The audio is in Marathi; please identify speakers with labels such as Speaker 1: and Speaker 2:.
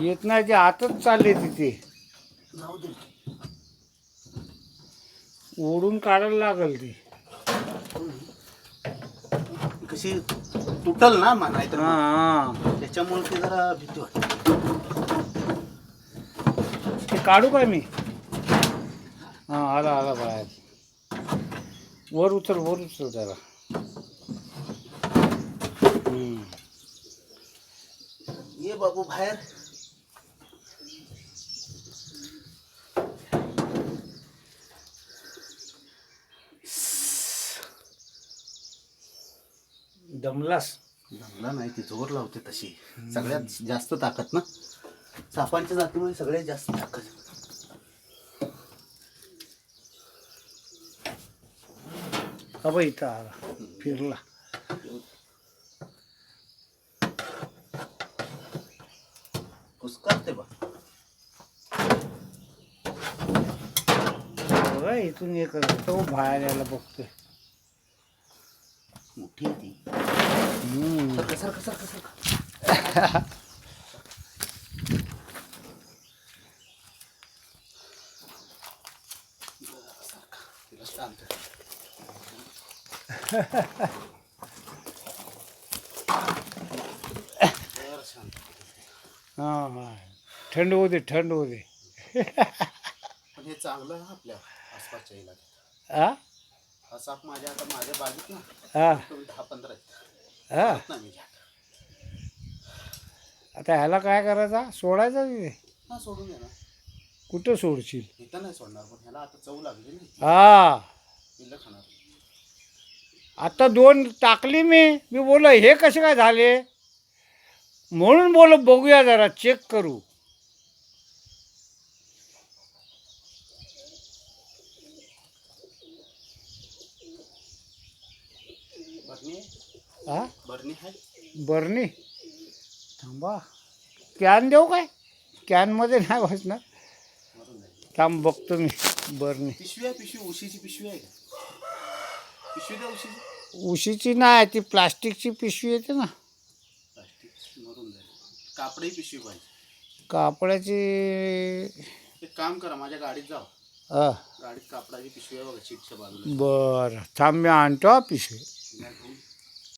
Speaker 1: येत नाही ते आतच चालले तिथे.
Speaker 2: जाऊ दे
Speaker 1: ओढून काढायला लागल ते.
Speaker 2: कशी तुटल ना मा- नाहीतर
Speaker 1: हा
Speaker 2: मग.
Speaker 1: हा.
Speaker 2: त्याच्यामुळे ते जरा भीती वाटते.
Speaker 1: ते काढू काय मी? हा आला आला बाहेर. वर उचल वर उचल जरा. हम्म.
Speaker 2: ये बाबू बाहेर.
Speaker 1: दमलास.
Speaker 2: जमला नाही ती जोर लावते तशी. सगळ्यात जास्त ताकद ना. सापांच्या जातीमुळे सगळ्यात जास्त ताकद.
Speaker 1: बाई इथं आला. फिरला. बघा. इथून एक तो बाहेर यायला बघतोय.
Speaker 2: मोठी आहे ती. जरा शांत.
Speaker 1: हा हा थंड होऊ दे थंड होऊ दे.
Speaker 2: पण हे चांगलं आहे आपल्या आसपासच्या इलाक्यात.
Speaker 1: हा
Speaker 2: हा साप माझ्या आता माझ्या बागेत ना.
Speaker 1: हा.
Speaker 2: दहा पंधरा
Speaker 1: हा. आता ह्याला काय करायचा? सोडायचा तिथे
Speaker 2: हा सोडून द्या ना.
Speaker 1: कुठं सोडशील?
Speaker 2: इथं नाही सोडणार पण ह्याला आता चव लागली ना.
Speaker 1: हा.
Speaker 2: पिल्लं खाणार.
Speaker 1: आता दोन टाकली मी. मी बोल हे कसे काय झाले? म्हणून बोल बघूया जरा चेक करू. हा?
Speaker 2: बरणी आहे.
Speaker 1: बरणी? थांबा. कॅन देऊ काय? कॅनमध्ये नाही
Speaker 2: जाईल
Speaker 1: थांब बघतो मी. बरणी.
Speaker 2: पिशवी आहे पिशवी. उशीची पिशवी आहे. का पिशवी द्या उशीची.
Speaker 1: उशीची नाही ती प्लास्टिकची पिशवी येते ना.
Speaker 2: प्लास्टिक मरून जाईल. कापडी पिशवी पाहिजे.
Speaker 1: कापडाची
Speaker 2: एक काम करा माझ्या गाडीत जा
Speaker 1: हा.
Speaker 2: गाडीत कापडाची पिशवी आहे बघा सीटच्या बाजूला.
Speaker 1: बरं. थांब मी आणतो पिशवी.